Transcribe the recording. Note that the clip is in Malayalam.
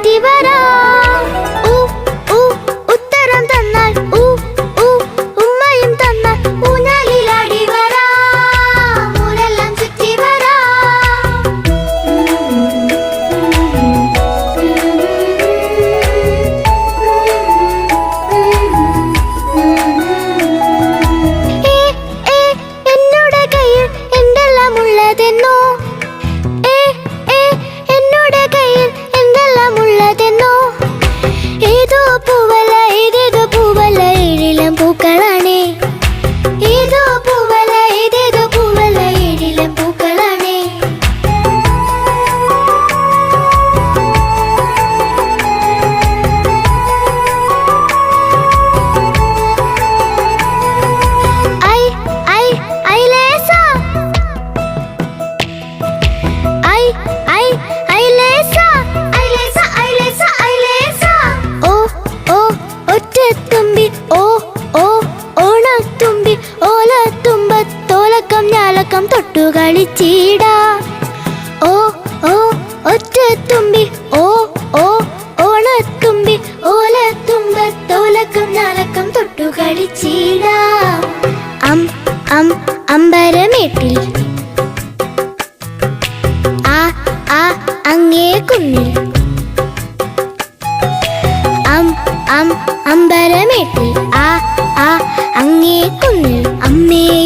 മാറ്റിവരാ ഉത്തരം തന്നാൽ ഉമ്മയും തന്നാൽ ഊഞ്ഞാലിലാടി വരാ. ഊരെല്ലാം ചുറ്റി വരാ. എന്നോട് കയ്യിൽ എന്തെല്ലാം ഉള്ളതെന്നോ? ഞലക്കം ഞലക്കം തൊട്ടു കളിച്ചീട. ഓ ഓ ഒറ്റത്തുമ്പി ഓ ഓ ഓണത്തുമ്പി ഓലത്തുമ്പത്തോലക്കം ഞലക്കം തൊട്ടു കളിച്ചീട. അം അം അമ്പരമേട്ടിൽ. ആ ആ അങ്ങേ കുന്നിൽ. അം അം അമ്പരമേട്ടിൽ. ആ ആ അങ്ങേ കുന്നിൽ. അമ്മേ